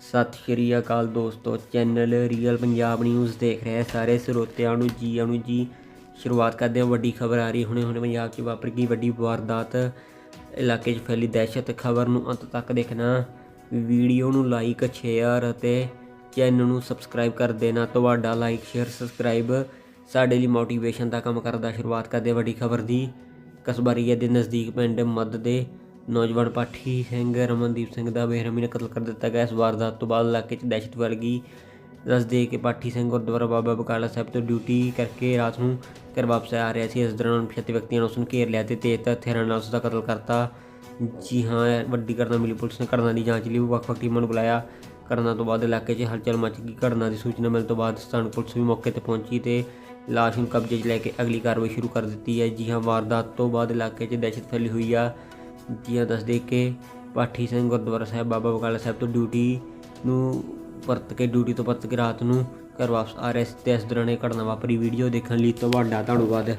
ਸਤਿ ਸ਼੍ਰੀ ਅਕਾਲ ਦੋਸਤੋ, channel real Punjab news ਦੇਖ ਰਹੇ ਸਾਰੇ ਸਰੋਤਿਆਂ ਨੂੰ ਜੀ ਨੂੰ ਜੀ। ਸ਼ੁਰੂਆਤ ਕਰਦੇ ਹਾਂ ਵੱਡੀ ਖਬਰ ਆ ਰਹੀ, ਹੁਣੇ ਹੁਣੇ ਪੰਜਾਬ 'ਚ ਵਾਪਰ ਗਈ ਵੱਡੀ ਵਾਰਦਾਤ। ਇਲਾਕੇ 'ਚ ਫੈਲੀ ਦਹਿਸ਼ਤ ਖਬਰ ਨੂੰ ਅੰਤ ਤੱਕ ਦੇਖਣਾ। ਵੀਡੀਓ ਨੂੰ ਲਾਈਕ ਸ਼ੇਅਰ ਅਤੇ ਚੈਨਲ ਨੂੰ ਸਬਸਕ੍ਰਾਈਬ ਕਰ ਦੇਣਾ। ਤੁਹਾਡਾ ਲਾਈਕ ਸ਼ੇਅਰ ਸਬਸਕ੍ਰਾਈਬ ਸਾਡੇ ਲਈ ਮੋਟੀਵੇਸ਼ਨ ਦਾ ਕੰਮ ਕਰਦਾ। ਸ਼ੁਰੂਆਤ ਕਰਦੇ ਵੱਡੀ ਖਬਰ ਦੀ। ਕਸਬਾ ਰੀਆ ਦੇ ਨਜ਼ਦੀਕ ਪਿੰਡ ਮੱਦ ਦੇ ਨੌਜਵਾਨ ਪਾਠੀ ਸਿੰਘ ਰਮਨਦੀਪ ਸਿੰਘ ਦਾ ਬੇਰਹਿਮੀ ਨਾਲ ਕਤਲ ਕਰ ਦਿੱਤਾ ਗਿਆ। ਇਸ ਵਾਰਦਾਤ ਤੋਂ ਬਾਅਦ ਇਲਾਕੇ 'ਚ ਦਹਿਸ਼ਤ ਵਰਗੀ ਦੱਸ ਦੇ ਕਿ ਪਾਠੀ ਸਿੰਘ ਗੁਰਦੁਆਰਾ ਬਾਬਾ ਬਕਾਲਾ ਸਾਹਿਬ ਤੋਂ ਡਿਊਟੀ ਕਰਕੇ ਰਾਤ ਨੂੰ ਘਰ ਵਾਪਸ ਆ ਰਿਹਾ ਸੀ। ਇਸ ਦੌਰਾਨ ਅਣਪਛਾਤੇ ਵਿਅਕਤੀਆਂ ਨੇ ਉਸ ਨੂੰ ਘੇਰ ਲਿਆ ਤੇ ਤੇਜ਼ ਹਥਿਆਰਾਂ ਨਾਲ ਉਸ ਦਾ ਕਤਲ ਕਰਤਾ। ਜੀ ਹਾਂ, ਵੱਡੀ ਘਟਨਾ ਮਿਲੀ। ਪੁਲਿਸ ਨੇ ਘਟਨਾ ਦੀ ਜਾਂਚ ਲਈ ਵੱਖ-ਵੱਖ ਟੀਮਾਂ ਨੂੰ ਬੁਲਾਇਆ। ਘਟਨਾ ਤੋਂ ਬਾਅਦ ਇਲਾਕੇ 'ਚ ਹਲਚਲ ਮਚ ਗਈ। ਘਟਨਾ ਦੀ ਸੂਚਨਾ ਮਿਲਣ ਤੋਂ ਬਾਅਦ ਸਥਾਨਕ ਪੁਲਿਸ ਵੀ ਮੌਕੇ ਤੇ ਪਹੁੰਚੀ ਤੇ ਲਾਸ਼ ਨੂੰ ਕਬਜ਼ੇ 'ਚ ਲੈ ਕੇ ਅਗਲੀ ਕਾਰਵਾਈ ਸ਼ੁਰੂ ਕਰ ਦਿੱਤੀ ਹੈ। ਜੀ ਹਾਂ, ਵਾਰਦਾਤ ਤੋਂ ਬਾਅਦ ਇਲਾਕੇ 'ਚ ਦਹਿਸ਼ਤ ਫੈਲੀ ਹੋਈ ਆ। ਜੀ ਹਾਂ ਦੱਸਦੇ ਕਿ ਪਾਠੀ ਸਿੰਘ ਗੁਰਦੁਆਰਾ ਸਾਹਿਬ, ਬਾਬਾ ਬਕਾਲਾ ਸਾਹਿਬ ਤੋਂ ਡਿਊਟੀ ਨੂੰ ਪਰਤ ਕੇ ਡਿਊਟੀ ਤੋਂ ਪਰਤ ਕੇ ਰਾਤ ਨੂੰ ਘਰ ਵਾਪਸ ਆ ਰਹੇ ਸੀ ਤੇ ਇਸ ਦੌਰਾਨ ਇਹ ਘਟਨਾ ਵਾਪਰੀ। ਵੀਡੀਓ ਦੇਖਣ ਲਈ ਤੁਹਾਡਾ ਧੰਨਵਾਦ।